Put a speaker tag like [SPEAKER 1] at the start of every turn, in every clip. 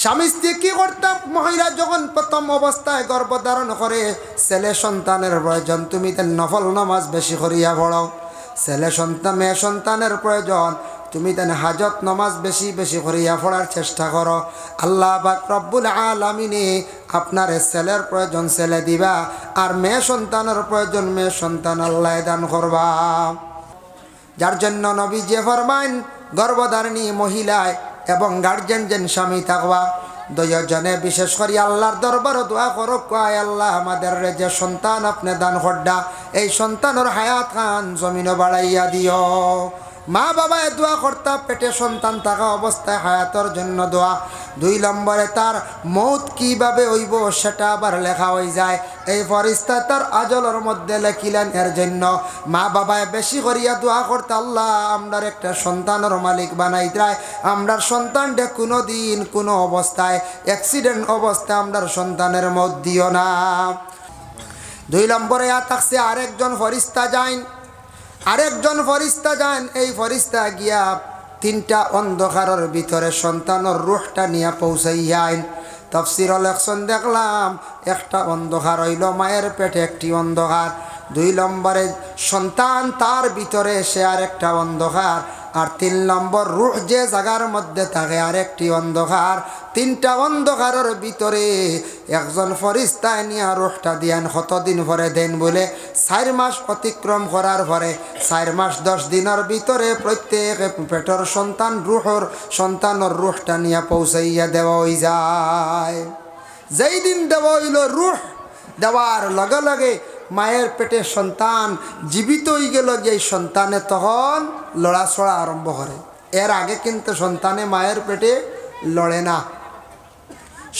[SPEAKER 1] স্বামী স্ত্রী কি করতাম? মহিলা যখন প্রথম অবস্থায় গর্ভধারণ করে, ছেলে সন্তানের প্রয়োজন, তুমি তার নফল নামাজ বেশি করিয়া পড়ো ছেলে সন্তান, মেয়ে সন্তানের প্রয়োজন, তুমি তেন হাজত নমাজ বেশি বেশি করিয়া পড়ার চেষ্টা করো। আল্লাহ বাক রব্বুল আলমিনে আপনার ছেলের প্রয়োজন ছেলে দিবা, আর মেয়ে সন্তানের প্রয়োজন মেয়ে সন্তান আল্লাহ দান করবা। যার জন্য নবী যে ফরমাইন, গর্ভধারিণী মহিলায় এবং গার্জেন যেন স্বামী থাকবা দুজনে বিশেষ করে আল্লাহর দরবার দোয়া করো কয় আল্লাহ আমাদের যে সন্তান আপনি দান হড্ডা এই সন্তানের হায়াত খান, জমিনও বাড়াইয়া দিও। মা বাবা এ দোয়া কর্তা, পেটে সন্তান থাকা অবস্থায় হায়াতর জন্য দোয়া। দুই নম্বরে তার মৌত কীভাবে হইব সেটা আবার লেখা হয়ে যায়। এই ফরিস্তা তার আজলের মধ্যে লেখিলেন, এর জন্য মা বাবায় বেশি করিয়া দোয়া করতে আল্লাহ আমরার একটা সন্তানের মালিক বানাই দেয়। আমরার সন্তানটা কোনো দিন কোনো অবস্থায় অ্যাক্সিডেন্ট অবস্থায় আমরার সন্তানের মত দিও না। দুই নম্বরে থাকছে আরেকজন ফরিস্তা যাইন। আরেকজন ফরিস্তা যান এই ফরিস্তা গিয়া তিনটা অন্ধকারের ভিতরে সন্তানের রুহটা নিয়ে পৌঁছাইয়াইন। তফসির ইলেকশন দেখলাম একটা অন্ধকার হইল, মায়ের পেটে একটি অন্ধকার। দুই নম্বরে, সন্তান তার ভিতরে সে আর একটা অন্ধকার। আর তিন নম্বর, রুহ যে জায়গার মধ্যে থাকে আর একটি অন্ধকার, তিনটা অন্ধকারের ভিতরে একজন ফরিস্তায় নিয়ে রুহটা দিয়ান, কতদিন পরে দেন? বলে, চার মাস অতিক্রম করার পরে, চার মাস দশ দিনের ভিতরে প্রত্যেক পেটর সন্তান, রুহর সন্তানের রুহটা নিয়ে পৌঁছাইয়া দেওয়া হয়ে যায়। যেই দিন দেওয়া হইল রুহ, দেওয়ার লগে লগে মায়ের পেটে সন্তান জীবিত হয়ে গেল যে সন্তানে তখন লড়াছড়া আরম্ভ করে। এর আগে কিন্তু সন্তানে মায়ের পেটে লড়ে না।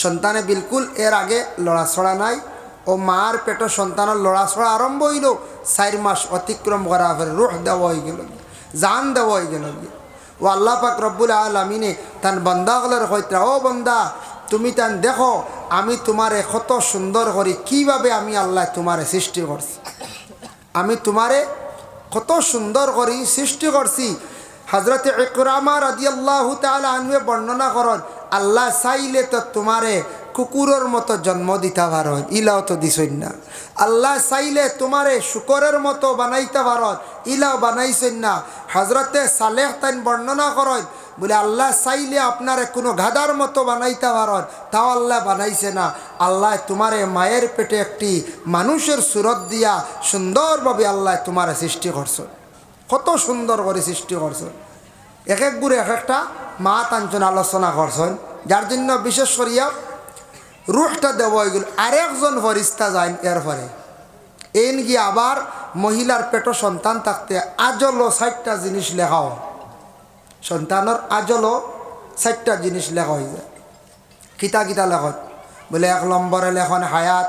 [SPEAKER 1] সন্তানে বিলকুল এর আগে লড়াছড়া নাই ও মার পেটে সন্তানের লড়াছড়া আরম্ভ হইল চার মাস অতিক্রম করা ফের রুহ দেওয়া হয়ে গেল, জান দেওয়া হয়ে গেল। ও আল্লাহ পাক রব্বুল আলমিনে তান বন্দাগুলোর হইতে ও বন্দা তুমি তান দেখো, আমি তোমারে কত সুন্দর করি, কীভাবে আমি আল্লাহ তোমারে সৃষ্টি করছি? আমি তোমারে কত সুন্দর করি, সৃষ্টি করছি। হজরত ইকরামা রাজি আল্লাহ আনবে বর্ণনা করন, আল্লাহ চাইলে তো তোমারে কুকুরের মতো জন্ম দিতে পারন, ইলাও তো দিছই না। আল্লাহ চাইলে তোমারে শুকরের মতো বানাইতে পারন, ইলাও বানাইছেন না। হজরতে সালেহ তাইন বর্ণনা করেন বলে, আল্লাহ চাইলে আপনারে কোনো গাদার মতো বানাইতে পারন। তাও আল্লাহ বানাইছে না। আল্লাহ তোমারে মায়ের পেটে একটি মানুষের সুরত দিয়া সুন্দরভাবে আল্লাহ তোমারে সৃষ্টি করছ। কত সুন্দর করে সৃষ্টি করছেন এক এক গুড়ে এক একটা মা তাঞ্চন আলোচনা করছেন, যার জন্য বিশেষ করিয়া রুহটা দেওয়া হয়ে গেল। আরেকজন ফরিস্তা যায় এরপরে। এন গিয়ে আবার মহিলার পেট সন্তান থাকতে আজলো ষাটটা জিনিস লেখাও। সন্তানের আজলো ষাটটা জিনিস লেখা হয়ে যায়। কিতা কিতা লেখন বলে এক নম্বরে লেখন হায়াত।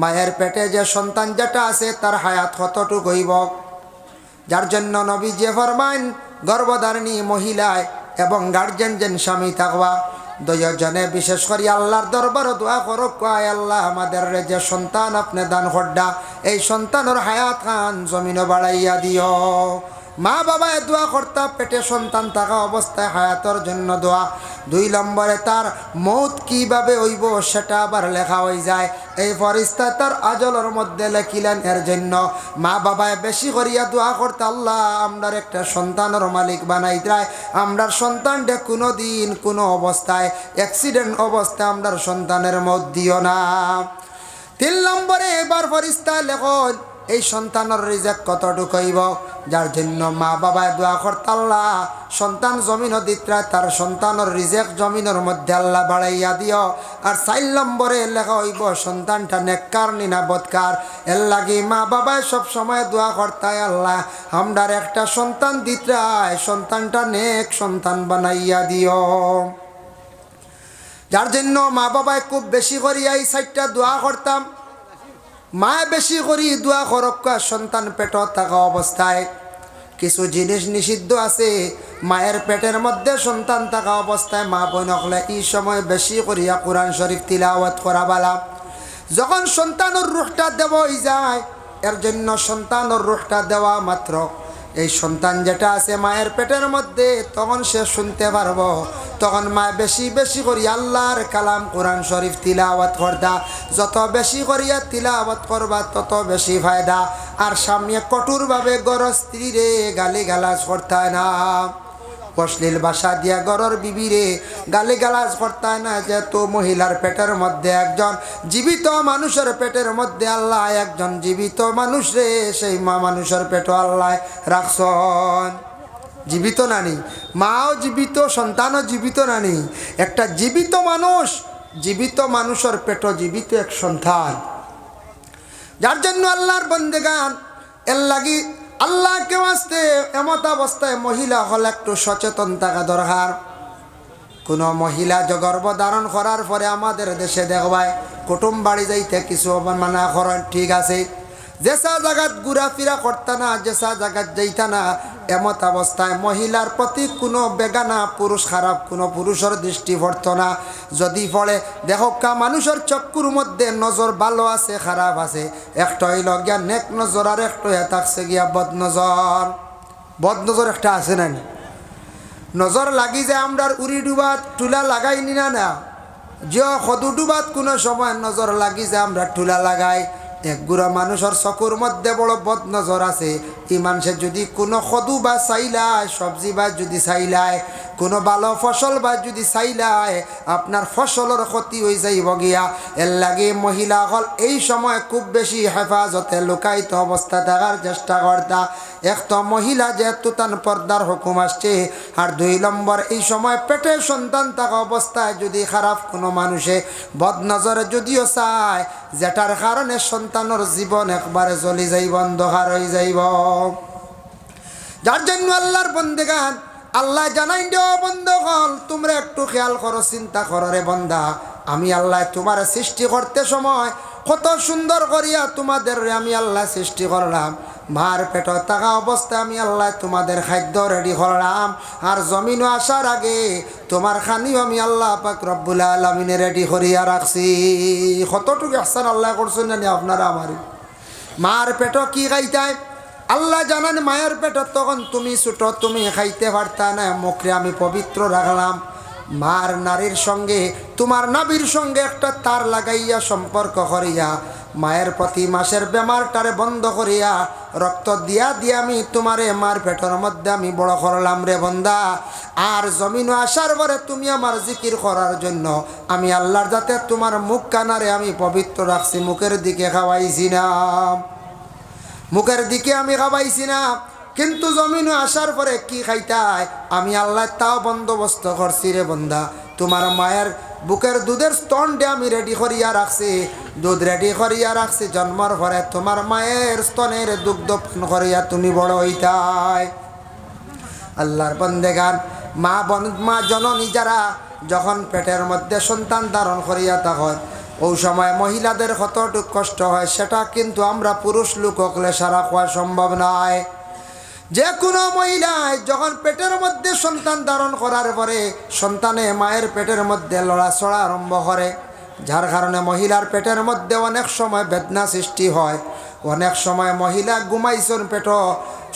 [SPEAKER 1] মায়ের পেটে যে সন্তান যেটা আছে তার হায়াত কতটুক হইব যার জন্য নবী যে ফরমাইন গর্ভধারিণী মহিলায় এবং গার্জেন যেন স্বামী থাকবা। দুজনে বিশেষ করে আল্লাহর দরবার দোয়া করো কয়, আল্লাহ আমাদের যে সন্তান, আপনি দান হড্ডা এই সন্তানের হায়াত খান জমিনও বাড়াইয়া দিও মা বাবা দোয়া কর্তা, পেটে সন্তান থাকা অবস্থায় হায়াতর জন্য দোয়া। দুই নম্বরে তার মৌত কীভাবে হইব সেটা আবার লেখা হয়ে যায়। এই ফরিস্তা তার আজলের মধ্যে লেখিলেন, এর জন্য মা বাবায় বেশি করিয়া দোয়া করতে, আল্লাহ আমরার একটা সন্তানের মালিক বানাই দেয়। আমরার সন্তানটা কোনো দিন কোনো অবস্থায় অ্যাক্সিডেন্ট অবস্থায় আমরার সন্তানের মত দিও না। তিন নম্বরে এবার ফরিস্তা লেখন এই সন্তানের রিজেক কতটুকু হইব? যার জন্য মা বাবায় দোয়া করতাল্লা সন্তান জমিন দিত্রা তার সন্তানের রিজেক জমিনের মধ্যে আল্লাহ বাড়াইয়া দিও। আর চার নম্বরে লেখা হইব, সন্তানটা নেককার নিনা বৎকার এর লাগি মা বাবায় সব সময় দোয়া করতায় আল্লাহ, আমরার একটা সন্তান দিত্রায়, সন্তানটা নেক সন্তান বানাইয়া দিও। যার জন্য মা বাবায় খুব বেশি করিয়া এই সাইডটা দোয়া করতাম। মা বেশি করি দোয়া করক সন্তান পেট থাকা অবস্থায়। কিছু জিনিস নিষিদ্ধ আছে, মায়ের পেটের মধ্যে সন্তান থাকা অবস্থায় মা বোন হলে এই সময় বেশি করিয়া কোরআন শরীফ তিলাওয়াত করা বালা। যখন সন্তানের রুখটা দেওয়াই যায়, এর জন্য সন্তানের রুখটা দেওয়া মাত্র। এই সন্তান যেটা আছে মায়ের পেটের মধ্যে, তখন সে শুনতে পারব। তখন মা বেশি বেশি করি আল্লাহর কালাম কোরআন শরীফ তিলাওয়াত করদা। যত বেশি করিয়া তিলাওয়াত করবা, তত বেশি ফায়দা। আর সামনে কঠোরভাবে গর স্ত্রী রে গালি গালাজ করতে না। অশ্লীল ভাষা দিয়া গরর বিবিরে গালি গালাজ করতে না যেহেতু মহিলার পেটের মধ্যে একজন জীবিত মানুষের পেটের মধ্যে আল্লাহ একজন জীবিত মানুষ রে, সেই মা মানুষের পেটও আল্লাহ রাখছন জীবিত নানি, মাও জীবিত, সন্তানও জীবিত নানি। একটা জীবিত মানুষ, জীবিত মানুষের পেট জীবিত এক সন্তান। যার জন্য আল্লাহর বন্দেগান, এর লাগি আল্লাহকে বাঁচতে এমত অবস্থায় মহিলা হল একটু সচেতন থাকা দরকার। কোনো মহিলা যে গর্ভধারণ করার পরে আমাদের দেশে দেখবায়, কুটুম বাড়ি যাইতে কিছু মানা করেন, ঠিক আছে। যেসা জায়গাত ঘুরাফিরা করতা না, যেসা জায়গাত যাইতা না, এমত অবস্থায় মহিলার প্রতি কোনো বেগানা পুরুষ খারাপ, কোনো পুরুষের দৃষ্টি পড়ত না। যদি পড়ে দেখকা মানুষের চক্ষুর মধ্যে নজর ভালো আছে, খারাপ আছে। একটা হইল গিয়া নেক নজর, আর একটা হয়ে থাকছে গিয়া বদনজর। বদনজর একটা আছে না নি? নজর লাগি যে আমরা উড়ি ডুবাত, টুলা লাগাই নি না? না যে সদু ডুবাত কোনো সময় নজর লাগি যে আমরা টুলা লাগাই। একগুড়া মানুষের চকুর মধ্যে বড় বদ নজর আছে। ই মানুষের যদি কোনো সদু বা চাইলায়, সবজি বা যদি চাইলায় কোনো ভালো ফসল বা যদি চাইলায় আপনার ফসলের ক্ষতি হয়ে যাইব গিয়া। এর লাগে মহিলা হল এই সময় খুব বেশি হেফাজতে লুকায়িত অবস্থা থাকার চেষ্টা করতা এক তো মহিলা যেহেতু তান পর্দার হুকুম আসছে আর দুই নম্বর এই সময় পেটে সন্তান থাকা অবস্থায় যদি খারাপ কোনো মানুষে বদনজরে যদিও চায় যেটার কারণে সন্তানের জীবন একবারে জ্বলি যাইব অন্ধকার হয়ে যাইব। যার জন্য আল্লাহর বন্দেগান আল্লাহ জানাই দেও বন্ধ হল তোমরা একটু খেয়াল করো, চিন্তা করো রে বন্ধা। আমি আল্লাহ তোমার সৃষ্টি করতে সময় কত সুন্দর করিয়া তোমাদের আমি আল্লাহ সৃষ্টি করলাম। মার পেট থাকা অবস্থায় আমি আল্লাহ তোমাদের খাদ্য রেডি করলাম। আর জমিনও আসার আগে তোমার খানিও আমি আল্লাহ পাক রব্বুল আলমিনে রেডি করিয়া রাখছি। কতটুকু আসান আল্লাহ করছেন জানি আপনারা আমারই মার পেট কি খাইতায়? আল্লাহ জানান মায়ের পেটত তখন তুমি ছোট, তুমি খাইতে পারতা না। মুখে আমি পবিত্র রাখলাম। মার নারীর সঙ্গে, তোমার নাবির সঙ্গে একটা তার লাগাইয়া সম্পর্ক করিয়া, মায়ের প্রতি মাসের বেমারটারে বন্ধ করিয়া, রক্ত দিয়া দিয়া আমি তোমারে মার পেটের মধ্যে আমি বড় করলাম রে বন্দা। আর জমিন আসার পরে তুমি আমার জিকির করার জন্য, আমি আল্লাহর যাতে তোমার মুখ কানারে আমি পবিত্র রাখছি, মুখের দিকে খাওয়াইছি না। মুখের দিকে আমি খাবাইছি না, কিন্তু জমিনে আসার পরে কি খাইতাই? আমি আল্লাহ তাও বন্দোবস্ত করছি রে বন্ধা তোমার মায়ের বুকের দুধের স্তনটা আমি রেডি করিয়া রাখছি। দুধ রেডি করিয়া রাখছি, জন্মর পরে তোমার মায়ের স্তনের দুগ্ধ পান করিয়া তুমি বড় হইতাই। আল্লাহর বন্দেগান, মা বন, মা জননী যারা, যখন পেটের মধ্যে সন্তান ধারণ করিয়া তখন ওই সময় মহিলাদের কতটুক কষ্ট হয়, সেটা কিন্তু আমরা পুরুষ লোক হকলে সারা খোয়া সম্ভব নয়। যে কোনো মহিলায় যখন পেটের মধ্যে সন্তান ধারণ করার পরে সন্তানে মায়ের পেটের মধ্যে লড়াচড়া আরম্ভ করে, যার কারণে মহিলার পেটের মধ্যে অনেক সময় বেদনা সৃষ্টি হয়। অনেক সময় মহিলা ঘুমাইছেন পেট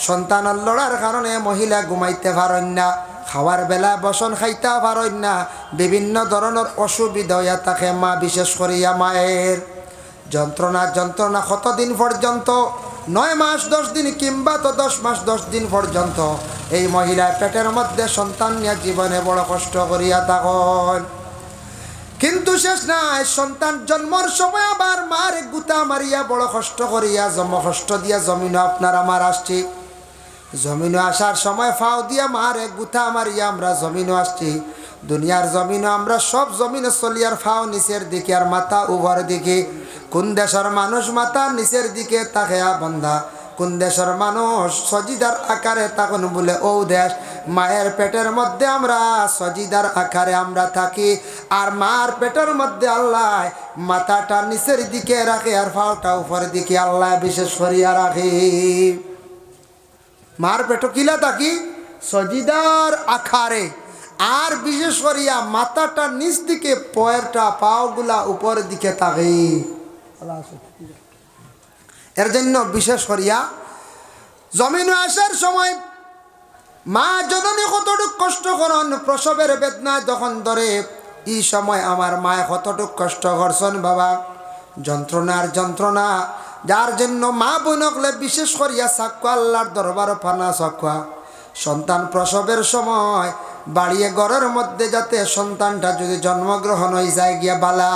[SPEAKER 1] সন্তানের লড়ার কারণে মহিলা ঘুমাইতে পারেন না। খাওয়ার বেলা বসন খাইতে পারেন না। বিভিন্ন ধরনের অসুবিধা থাকে মা বিশেষ করিয়া মায়ের। যন্ত্রণা যন্ত্রণা কতদিন পর্যন্ত? নয় মাস, দশ দিন কিংবা তো দশ মাস, দশ দিন পর্যন্ত। এই মহিলা পেটের মধ্যে সন্তান নিয়ে জীবনে বড় কষ্ট করিয়া তখন কিন্তু শেষ নাই, সন্তান জন্মর সময় আবার মার গুতা মারিয়া বড় কষ্ট করিয়া জন্ম কষ্ট দিয়া জমিন আপনার আমার আসছি। জমিনে আসার সময় ফাও দিয়া মার এক গুথা মারিয়া আমরা জমিনে আসছি। দুনিয়ার জমিনে আমরা সব জমিনে চলিয়ার ফাও নিচের দিকে আর মাথা উভর দিকে। কোন দেশের মানুষ মাথা নিচের দিকে তাকে বন্ধা। কোন দেশের মানুষ সজিদার আকারে তখন বলে, ও দেশ, মায়ের পেটের মধ্যে আমরা সজিদার আকারে আমরা থাকি। আর মার পেটের মধ্যে আল্লাহ মাথাটা নিচের দিকে রাখে আর ফাওটা উপরের দিকে আল্লাহ বিশেষ করিয়া রাখি। মার পেটো কিলা থাকি? সজিদার আখারে। আর বিশেষ করিয়া মাথাটা নিচ দিকে, পয়েরটা পাওগুলা উপরের দিকে থাকে এর জন্য বিশেষ করিয়া জমিনে আসার সময় মা জননী কতটুক কষ্ট করন, প্রসবের বেদনা যখন ধরে, এই সময় আমার মায় কতটুক কষ্ট করছেন বাবা? যন্ত্রণার যন্ত্রণা। যার জন্য মা বোনকলে বিশেষ করিয়া সাক্ষ আল্লাহর দরবার ফানা সাক্ষা সন্তান প্রসবের সময় বাড়িয়ে ঘরের মধ্যে যাতে সন্তানটা যদি জন্মগ্রহণ হয়ে যায় গিয়া বালা।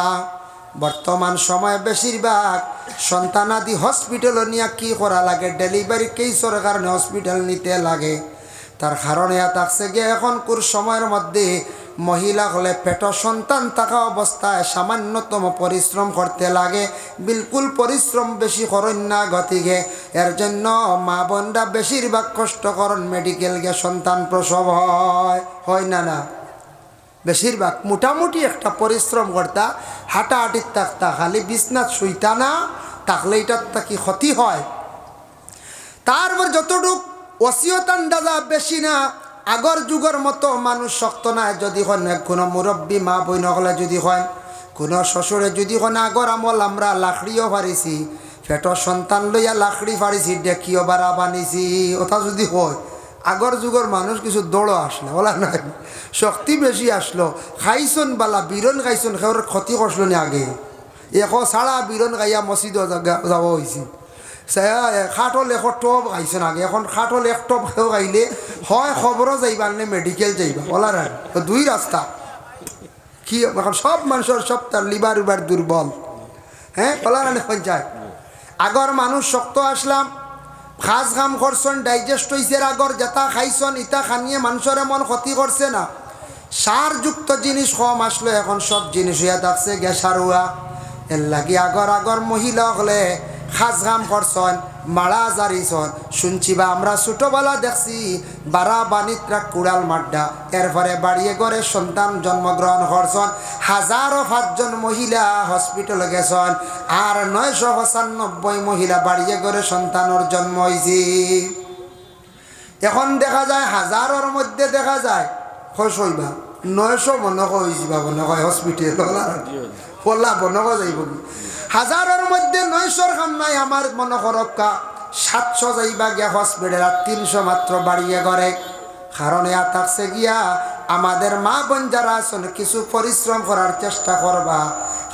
[SPEAKER 1] বর্তমান সময়ে বেশিরভাগ সন্তানাদি হসপিটাল নিয়ে কি করা লাগে? ডেলিভারি কেসের কারণে হসপিটাল নিতে লাগে? তার কারণে থাকছে গিয়ে এখনকার সময়ের মধ্যে মহিলা হলে পেট সন্তান থাকা অবস্থায় সামান্যতম পরিশ্রম করতে লাগে, বিলকুল পরিশ্রম বেশি করেন না গতিকে। এর জন্য মা বোনরা বেশিরভাগ কষ্ট করেন মেডিকেল গে সন্তান প্রসব হয় হয় না না? বেশিরভাগ, মোটামুটি একটা পরিশ্রম করতা হাঁটাহাঁটির থাকতা খালি বিছনাথ শুইতা না তাকলে এটার তা কি ক্ষতি হয়। তারপর যতটুক ওসিয়তান দাদা বেশি না আগর যুগের মতো মানুষ শক্ত নাই, যদি হয় না, কোনো মুরব্বী মা বই নকলে যদি হয়, কোনো শ্বশুরে যদি হয় না আগর আমল আমরা লাকড়িও পারিছি পেটর সন্তান লইয়া লাকড়ি পারিছি ডেকিও বাড়া বানিছি ওটা যদি হয় আগর যুগের মানুষ কিছু দৌড়ো আসলো, বলা নাই, শক্তি বেশি আসলো, খাইছন বালা বিরন খাইছন সেওর ক্ষতি করছিল না আগে, এশ ছাড়া বিরন গাইয়া মসজিদ যাব হয়েছে খাটল এশ টপ খাইছেন আগে এখন খাটল এক টপ খেও খাইলে হয় খবরও যাইবা নে মেডিকেল যাইবা? বলা নাই। দুই রাস্তা কি, এখন সব মানুষের সব তার লিভার উবার দুর্বল হ্যাঁ বলা না পঞ্চায়েত আগর মানুষ শক্ত আসলাম খাস খাম করছেন ডাইজেস্ট হয়েছে আগর যেটা খাইছন ইটা খানিয়ে মানুষের এমন ক্ষতি করছে না। সারযুক্ত জিনিস কম আসলো এখন সব জিনিস হইয়া থাকছে গ্যাসারুয়া এর লাগি আগর আগর মহিলা হলে খাস খাম করছন মারা জারিছন। শুনছি বা আমরা ছোটবেলা দেখছি বারা বাণিত্রা কুড়াল মাড্ডা। এরপরে বাড়িয়ে করে সন্তান জন্মগ্রহণ করছন হাজারো পাঁচজন মহিলা হসপিটালে গেছন আর নয়শো পঁচানব্বই মহিলা বাড়িয়ে করে সন্তানের জন্ম হয়েছে এখন দেখা যায় হাজারের মধ্যে দেখা যায় খস হইবা। নয়শো মনে হয়েছি বা মনে হয় হসপিটাল পল্লা বনক যাইব। হাজারের মধ্যে নয়শোর কাম নাই আমার মনে করক্কা সাতশো যাইবা গিয়া হসপিটাল আর তিনশো মাত্র বাড়িয়ে করে কারণ ইয়া থাকছে গিয়া আমাদের মা বোন যারা আছেন কিছু পরিশ্রম করার চেষ্টা করবা।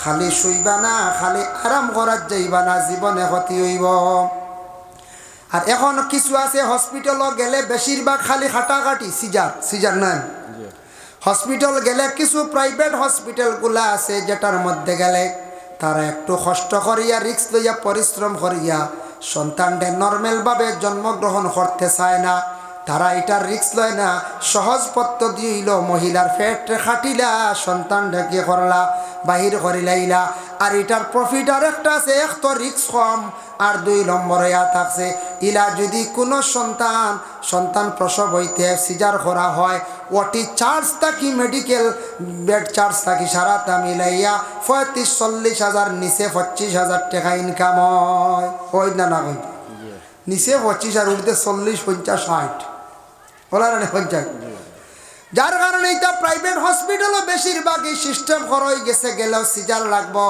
[SPEAKER 1] খালি শুইবা না খালি আরাম করার যাইবা না জীবনে ক্ষতি হইব। আর এখন কিছু আছে হসপিটালও গেলে বেশিরভাগ খালি খাটাখাটি সিজার সিজার নাই। হসপিটাল গেলে কিছু প্রাইভেট হসপিটালগুলো আছে যেটার মধ্যে গেলে তারা একটু কষ্ট করিয়া রিক্স লইয়া পরিশ্রম করিয়া সন্তানদের নর্মেলভাবে জন্মগ্রহণ করতে চায় না। তারা এটার রিক্স লয় না সহজ পদ্ধতি হইল মহিলার ফ্যাট খাটিলা সন্তান ঢেকে করলা বাহির করিলাইলা আর এটার প্রফিট আর একটা আছে এক তো রিক্স কম আর দুই নম্বরে ইয়া থাকছে ইলা যদি কোনো সন্তান সন্তান প্রসব হইতে সিজার করা হয় ওটি চার্জ থাকি মেডিকেল বেড চার্জ থাকি সারাটা মিলাইয়া পঁয়ত্রিশ চল্লিশ হাজার নিচে পঁচিশ হাজার টাকা ইনকাম হয়। হয় না না নিচে পঁচিশ আর উঠতে চল্লিশ পঞ্চাশ ষাট। বলা না পঞ্চাশ। যার কারণে এটা প্রাইভেট হসপিটালও বেশিরভাগ এই সিস্টেম খরচ গেছে, গেলেও সিজার লাগবো।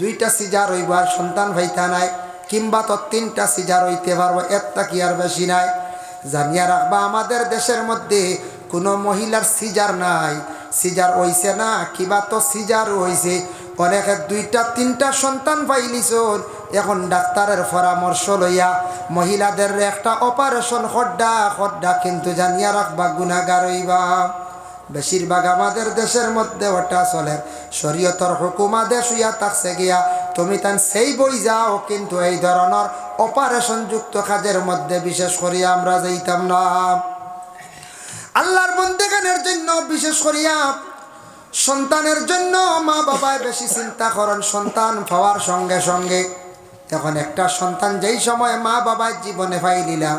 [SPEAKER 1] দুইটা সিজার হইব আর সন্তান ভাইতা নাই কিংবা তো তিনটা সিজার হইতে পারব একটা কি আর বেশি নাই। জানিয়া রাখবা আমাদের দেশের মধ্যে কোনো মহিলার সিজার নাই। সিজার হইছে না, কিবা তো সিজার হইছে। অনেকে দুইটা, তিনটা সন্তান পাইলিছন এখন ডাক্তারের পরামর্শ লইয়া মহিলাদের একটা অপারেশন খড্ডা খড্ডা কিন্তু জানিয়া রাখবা গুণাগার হইবা। বেশিরভাগ আমাদের দেশের মধ্যে ওটা চলে। শরীয়তর হুকুমা দেশ হইয়া থাকছে গিয়া, তুমি তান সেই বই যাও, কিন্তু এই ধরনের অপারেশন যুক্ত কাজের মধ্যে বিশেষ করিয়া আমরা যাইতাম না। আল্লাহর বন্দেগানের জন্য বিশেষ করিয়া, সন্তানের জন্য মা বাবায় বেশি চিন্তা করেন সন্তান পাওয়ার সঙ্গে সঙ্গে। এখন একটা সন্তান যেই সময় মা বাবার জীবনে ফাইলিলা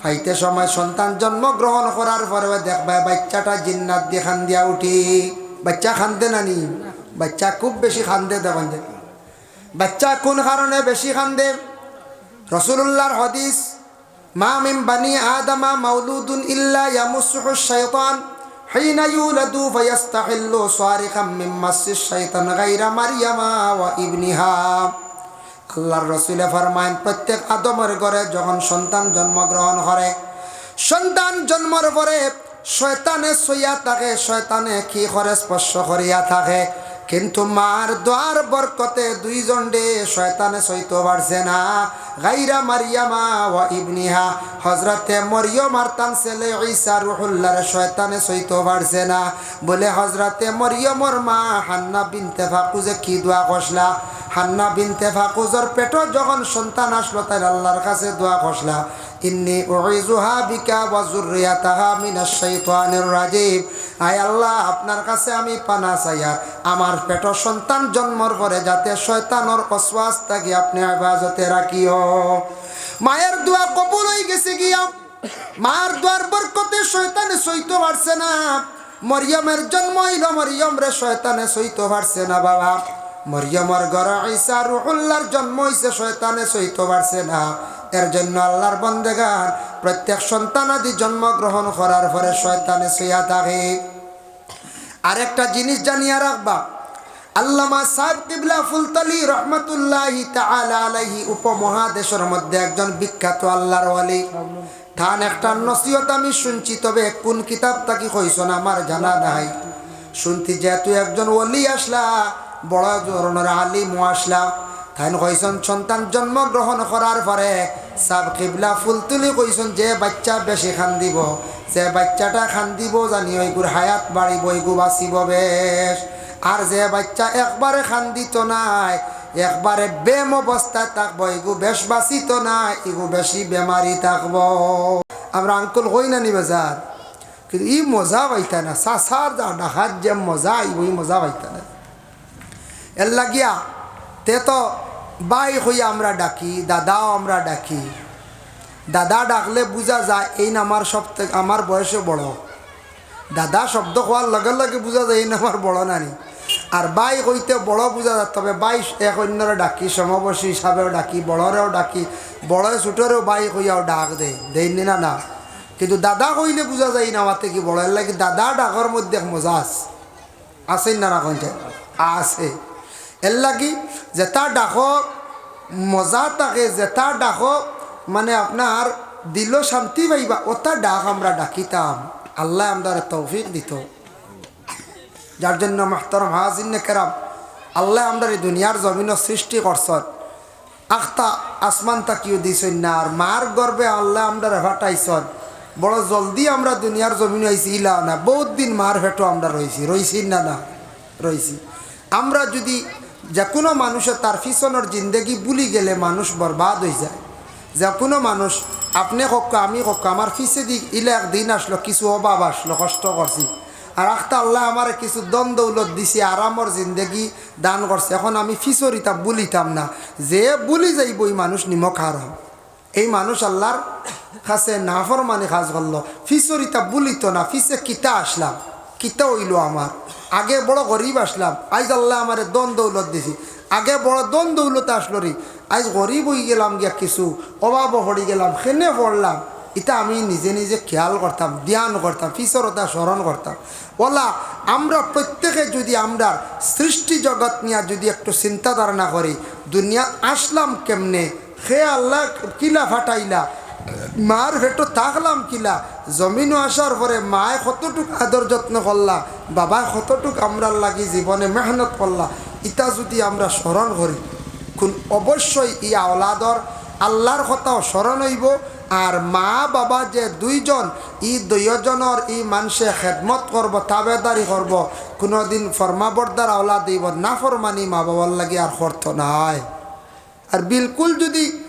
[SPEAKER 1] ফাইতে সময় সন্তান জন্মগ্রহণ করার পরে দেখবা বাচ্চাটা জিন্নাত দিয়ে খান দিয়া উঠি বাচ্চা খান্দে নানি বাচ্চা খুব বেশি খান্দে দেখেন যে বাচ্চা কোন কারণে বেশি খান্দে রসুল্লাহর হদিস মা মিম বানি আদামা মাউলুদুন ইল্লা ইয়ামুসুহু শাইতান حين يولد فيستحل صارخا من مس الشيطان غير مريم وابنها আল্লাহর রসুলে ফরমাইন প্রত্যেক আদমের ঘরে যখন সন্তান জন্মগ্রহণ করে, সন্তান জন্মর পরে শয়তানে সইয়া থাকে, শয়তানে কি করে স্পর্শ করিয়া থাকে? কিন্তু মার দ্বার বরকতে দুইজন ডে শয়তানে সইতে পারছে না। গাইরা মারিয়ামা ওয়া ইবনিহা হজরতে মরিয়ম আর তান ছেলে ঈসা রুহুল্লার শয়তানে সইতে পারছে না। বলে হজরতে মরিয়মর মা হান্না বিনতে ফাকুজে কি দোয়া কষলা হান্না বিনতে ফাকুজর পেট যখন সন্তান আসলো তাই আল্লাহর কাছে দোয়া কষলা আল্লাহ, আপনার কাছে আমি চাইয়া আমার পেট সন্তান জন্মর পরে যাতে শয়তানর অশ্বাস থাকি আপনি আবাজতে রাখিও। মায়ের দোয়া কবুল হয়ে গেছে গিয়া। মার দোয়ার বরকতে শয়তানে সইতে পারছে না। মরিয়মের জন্ম হইল মরিয়ম রে, শয়তানে সইতে পারছে না বাবা। মরিয়মর ঘর ঈসা রুহুল্লার জন্ম হইছে শয়তানে সইতে পারছে না। এর জন্য আল্লাহর বন্দেগান প্রত্যেক সন্তানাদি জন্মগ্রহণ করার পরে শয়তানে সইয়া থাকে। আরেকটা জিনিস জানিয়া রাখবা, আল্লামা সাহেব কিবলা ফুলতলি রহমতুল্লাহি আলাইহি উপমহাদেশের মধ্যে একজন বিখ্যাত আল্লাহর ওয়ালি। থান একটা নসিহত আমি শুনছি, তবে কোন কিতাব তাকি না, আমার জানা নাই। শুনতি যেহেতু একজন ওলি আসলা বড় ধরনের আলিম আসলা তাইন কইসন, সন্তান জন্মগ্রহণ করার পরে সাব কিবলা ফুল তুলি কইসন, যে বাচ্চা বেশি খান দিব যে বাচ্চাটা খান দিব জানি ওইগুর হায়াত বাড়িব, ওইগু বাঁচিব বেশ। আর যে বাচ্চা একবারে খান দিত নাই, একবারে বেম অবস্থায় থাকব এগু বেশ বাঁচিত না এগু বেশি বেমারি থাকব। আমরা আঙ্কুল হই না নি কিন্তু ই মজা পাইতা না সাসার যা যে মজা আইব ই মজা পাইতা না এর লাগিয়া তে তো বাই হইয়া আমরা ডাকি, দাদাও আমরা ডাকি। দাদা ডাকলে বোঝা যায় এই না আমার সব আমার বয়সে বড়। দাদা শব্দ হওয়ার লগে লগে বোঝা যায় এই না আমার বড় নানি। আর বাই হইতে বড় বোঝা যায়, তবে বাই এক অন্যরে ডাকি, সমবয়সী হিসাবেও ডাকি বড়রেও ডাকি বড় ছোটরেও বাই হইয়াও ডাক দেয় দেয়নি না না কিন্তু দাদা কইলে বোঝা যায় না আমার থেকে বড় লাগে দাদা ডাকর মধ্যে মজা আছে। আছেন না না আছে। এর লাগি যেটা ডাকো, মজা থাকে যেটা ডাকো মানে আপনার দিল শান্তি পাইবা ওটা ডাক আমরা ডাকিতাম। আল্লাহ আমাদের তৌফিক দিত। যার জন্য মাহতরম হাজিন কেরাম, আল্লাহ আমরা এই দুনিয়ার জমিনও সৃষ্টি করছেন। আখতা আসমান তাকিও দিছেন না, আর মার গর্বে আল্লাহ আমরা ভাটাইছন বড় জলদি আমরা দুনিয়ার জমিন হয়েছি ইলা না, বহুত দিন মার ভেটো আমরা রয়েছি রয়েছি না না রয়েছি আমরা যদি যে কোনো মানুষের তার পিছনের জিন্দেগি বুলি গেলে মানুষ বরবাদ হয়ে যায়। যে কোনো মানুষ, আপনি কক্ষ আমি কক্ষ আমার ফিসে দিক ইলে একদিন আসলো, কিছু অভাব আসলো, কষ্ট করছি আর আখতা আল্লাহ আমার কিছু দন দৌলত দিছে আরামর জিন্দেগি দান করছে এখন আমি ফিসরিতা বুলিতাম না। যে বুলি যাইব, এই মানুষ নিমক হারাম এই মানুষ আল্লাহর কাছে নাফর মানে কাজ করল ফিসরিতা বুলিত না ফিসে কিতা আসলাম, কিতা হইল আমার আগে বড় গরিব আসলাম আজ আল্লাহ আমার দন দৌলত দিছি। আগে বড় দন দৌলত আসলো রে আজ গরিব হয়ে গেলাম গিয়া কিছু অভাব হয়ে গেলাম সেনে পড়লাম। এটা আমি নিজে নিজে খেয়াল করতাম, ধ্যান করতাম ফিসরতা স্মরণ করতাম। ওলা, আমরা প্রত্যেকে যদি আমরা সৃষ্টি জগৎ নিয়ে যদি একটু চিন্তা ধারণা করি, দুনিয়া আসলাম কেমনে? সে আল্লাহ, কিলা ফাটাইলা? মার ভেটো থাকলাম কিলা। জমিনও আসার পরে মায়ে কতটুক আদর যত্ন করলা বাবা কতটুক আমরার লাগি জীবনে মেহনত করলা ইটা যদি আমরা স্মরণ করি কোন অবশ্যই ই আওলাদর আল্লাহর কথাও স্মরণ হইব আর মা, বাবা যে দুইজন, ই দুইজনের ই মানুষে খেদমত করব তাবেদারি করব কোনোদিন ফরমাবর্দার আওলা দিব না ফরমানি মা বাবার লাগে আর করতো নাই। আর বিলকুল যদি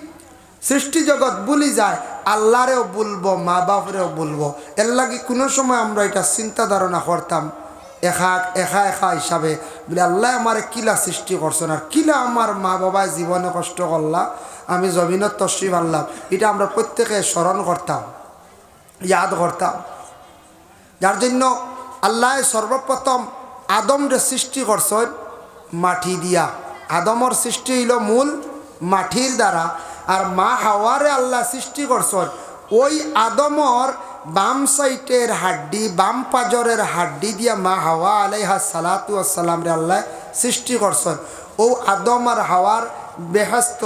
[SPEAKER 1] সৃষ্টি জগৎ বলি যায়, আল্লাহরেও বলব, মা বাপরেও বলব। এর লাগে কোনো সময় আমরা এটা চিন্তা ধারণা করতাম একা একা একা হিসাবে। বলে, আল্লাহ আমার কিলা সৃষ্টি করছেন, আর কিলা আমার মা বাবা জীবনে কষ্ট করলা, আমি জমিনত তশ্রী আল্লাহ এটা আমরা প্রত্যেকে স্মরণ করতাম, ইয়াদ করতাম। যার জন্য আল্লাহ সর্বপ্রথম আদমরে সৃষ্টি করছেন মাটি দিয়া। আদমর সৃষ্টি হইল মূল মাটির দ্বারা। আর মা হাওয়ারে আল্লাহ সৃষ্টি করছেন। ওই আদমর বাম সাইটের হাড্ডি, বাম পাজরের হাড্ডি দিয়া মা হাওয়া আলাইহা সালাতু আসসালাম রে আল্লাহ সৃষ্টি করছেন। ও আদম আর হাওয়ার বেহস্ত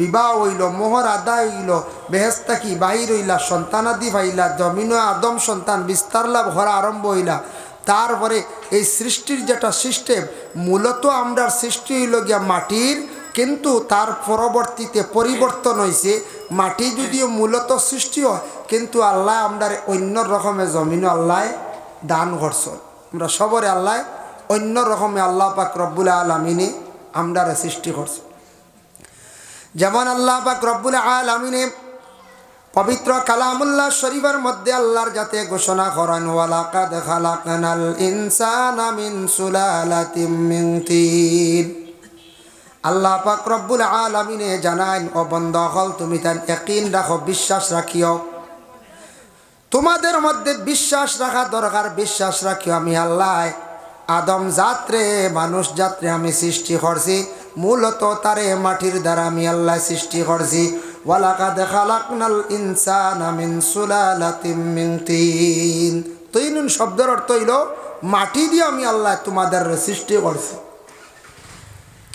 [SPEAKER 1] বিবাহ হইল, মোহর আদা হইল বেহেস্তা কি বাহির হইলা, সন্তানাদি পাইলা, জমিন আদম সন্তান বিস্তার লাভ হরা আরম্ভ হইলা। তারপরে এই সৃষ্টির যেটা সিস্টেম মূলত আমরা সৃষ্টি হইল গিয়া মাটির কিন্তু তার পরবর্তীতে পরিবর্তন হয়েছে মাটি যদিও মূলত সৃষ্টি হয়, কিন্তু আল্লাহ আমরা অন্য রকমের জমিন আল্লাহ দান করছেন। আমরা সবরে আল্লাহ, অন্য রকমে আল্লাহ পাক রব্বুল আলমিনে আমরা সৃষ্টি করছে যেমন আল্লাহ পাক রব্বুল আলমিনে পবিত্র কালামুল্লাহ শরীফের মধ্যে আল্লাহর যাতে ঘোষণা করেন, ওয়ালাকাদ খালাকনাল ইনসানা আল্লাহ পাক রব্বুল আলমিনে জানান ও বন্ধ হল তুমি তার একদিন রাখো, বিশ্বাস রাখিও। তোমাদের মধ্যে বিশ্বাস রাখা দরকার, বিশ্বাস রাখিও। আমি আল্লাহ, আদম যাত্রে, মানুষ যাত্রে আমি সৃষ্টি করছি। মূলত তারে মাটির দ্বারা আমি আল্লাহ সৃষ্টি করছি। ওয়ালাকাদ খালাকনাল ইনসানা মিন সুলালাতিম মিন তিন। শব্দের অর্থ হইল, মাটি দিয়ে আমি আল্লাহ তোমাদের সৃষ্টি করছি।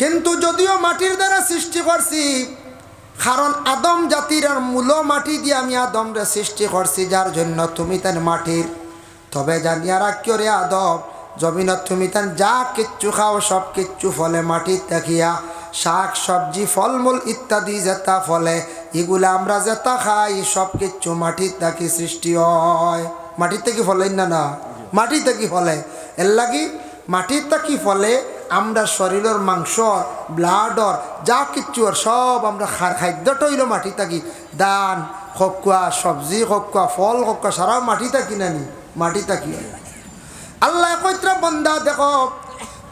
[SPEAKER 1] কিন্তু যদিও মাটির দ্বারা সৃষ্টি করছি, কারণ আদম জাতির আর মূল মাটি দিয়ে আমি আদমরে সৃষ্টি করছি, যার জন্য তুমি তার মাটির। তবে জানিয়া রাখিও রে আদম, জমিনত তুমি তান যা কিচ্ছু খাও, সব কিচ্ছু ফলে মাটির দেখিয়া শাক, সবজি, ফলমূল ইত্যাদি যেতা ফলে, এগুলা আমরা যেতা খাই, সব কিচ্ছু মাটির থাকি সৃষ্টি হয়। মাটির থেকে ফলে না না? মাটি থেকে ফলে। এর লাগি মাটির থাকি ফলে আমরা শরীরের মাংস ব্লাডর যা কিচ্ছু আর সব আমরা খার খাদ্যটা হইল মাটি থাকি, ধান খকুয়া সবজি খকুয়া ফল খকুয়া সারা মাটি থাকি নানি মাটি থাকি আল্লাহ কইত্রা বন্দা, দেখো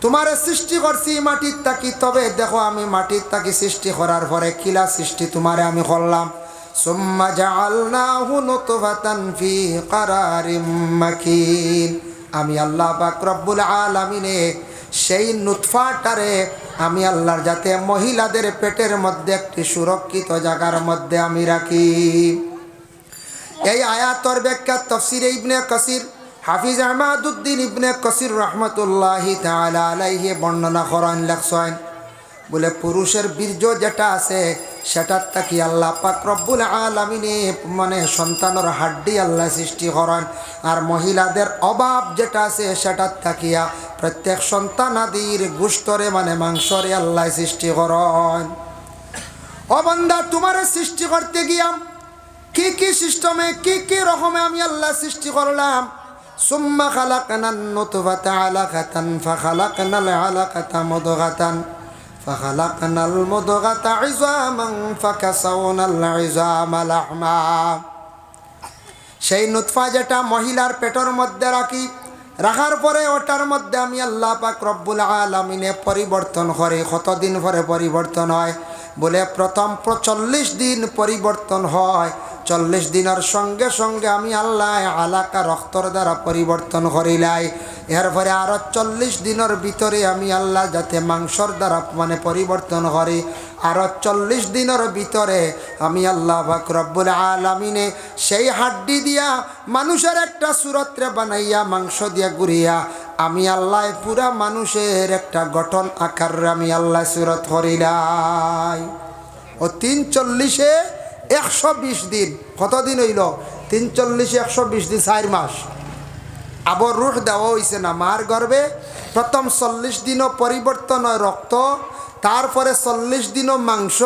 [SPEAKER 1] তোমারে সৃষ্টি করছি মাটির তাকি তবে দেখো আমি মাটির তাকি সৃষ্টি করার পরে কিলা সৃষ্টি তোমারে আমি করলাম আমি আল্লাহ পাক রব্বুল আলামিনে সেই নুৎফাটারে আমি আল্লাহর যাতে মহিলাদের পেটের মধ্যে একটি সুরক্ষিত জায়গার মধ্যে আমি রাখি। এই আয়াতর ব্যাখ্যা তফসির ইবনে কসির, হাফিজ আহমাদুদ্দিন ইবনে কসির রহমতুল্লাহি তালা আলাইহে বর্ণনা করেন লেখছেন। বলে পুরুষের বীর্য যেটা আছে, সেটার তাকি আল্লাহ পাক রব্বুল আলমিনে মানে সন্তানের হাড্ডি আল্লাহ সৃষ্টি করেন। আর মহিলাদের অভাব যেটা আছে, সেটার তাকিয়া প্রত্যেক সন্তানাদির গুস্তরে মানে মাংসরে আল্লাহ সৃষ্টি করেন। অবন্দা তোমার সৃষ্টি করতে গিয়াম কি কি সিস্টেমে, কি কি রকমে আমি আল্লাহ সৃষ্টি করলাম? সুম্মা খালাকানান নুতফাতা আলাকাতান, ফাখালাকানাল আলাকাতা মুদগাতান। ফাখালাকানাল মুদগাতা ইজামান ফাকাসাওনাল ইজামা লাহমা। সেই নুৎফা যেটা মহিলার পেটের মধ্যে রাখি, রাখার পরে ওটার মধ্যে আমি আল্লাহ পাক রব্বুল আলমিনে পরিবর্তন করে, কতদিন পরে পরিবর্তন হয়? বলে প্রথম চল্লিশ দিন পরিবর্তন হয়। চল্লিশ দিনের সঙ্গে সঙ্গে আমি আল্লাহ আলাকা রক্তর দ্বারা পরিবর্তন করিলাই। এরপরে আরও চল্লিশ দিনের ভিতরে আমি আল্লাহ যাতে মাংসর দ্বারা মানে পরিবর্তন করি। আরও চল্লিশ দিনের ভিতরে আমি আল্লাহ বাক রব্বুল আলমিনে সেই হাড্ডি দিয়া মানুষের একটা সুরত্রে বানাইয়া মাংস দিয়া গুড়িয়া আমি আল্লাহ পুরা মানুষের একটা গঠন আকার আমি আল্লাহ সুরত করিলাই। ও তিন চল্লিশে একশো বিশ দিন। কতদিন হইল? তিন চল্লিশে একশো বিশ দিন, চার মাস। আবর রুট দেওয়া হয়েছে না। মার গর্বে প্রথম চল্লিশ দিনও পরিবর্তন হয় রক্ত, তারপরে চল্লিশ দিনও মাংস,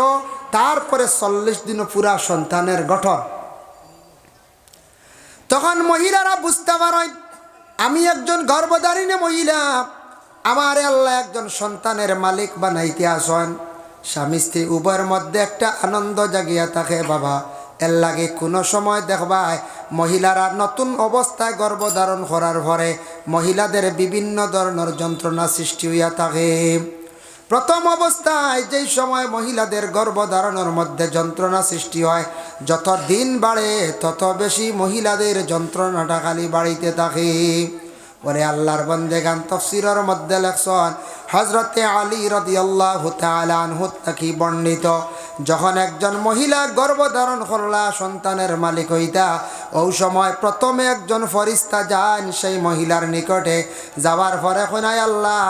[SPEAKER 1] তারপরে চল্লিশ দিনও পুরা সন্তানের গঠন। তখন মহিলারা বুঝতে পারেন, আমি একজন গর্ভধারিণী মহিলা, আমার আল্লাহ একজন সন্তানের মালিক বানাইতে আসেন। স্বামী স্ত্রী উভয়ের মধ্যে একটা আনন্দ জাগিয়া থাকে, বাবা। এর লাগে কোনো সময় দেখবায় মহিলারা নতুন অবস্থায় গর্ভধারণ করার পরে মহিলাদের বিভিন্ন ধরনের যন্ত্রণা সৃষ্টি হইয়া থাকে। প্রথম অবস্থায় যেই সময় মহিলাদের গর্ভধারণের মধ্যে যন্ত্রণা সৃষ্টি হয়, যত দিন বাড়ে তত বেশি মহিলাদের যন্ত্রণাটা খালি বাড়িতে থাকে। ওরে আল্লাহর বন্দে গান তফসিরের মধ্যে লেখছেন হজরতে আলী রদি আল্লাহ থাকি বর্ণিত, যখন একজন মহিলা গর্ভধারণ করলা, সন্তানের মালিক হইতা ওই সময় প্রথমে একজন ফরিস্তা যান সেই মহিলার নিকটে যাবার পরে কোনায় আল্লাহ,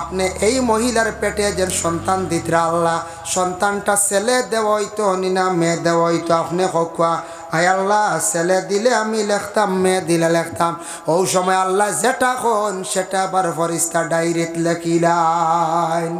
[SPEAKER 1] আপনি এই মহিলার পেটে যে সন্তান দিতরা আল্লাহ, সন্তানটা ছেলে দেওয়াইতো নি না মেয়ে দেওয়াইতো, আপনি হকুয়া আয় আল্লাহ, ছেলে দিলে আমি লেখতাম, মেয়ে দিলে লেখতাম। ও সময় আল্লাহ যেটা হন সেটা আবার ফরিস্তা ডাইরেক্ট লেখিলাইন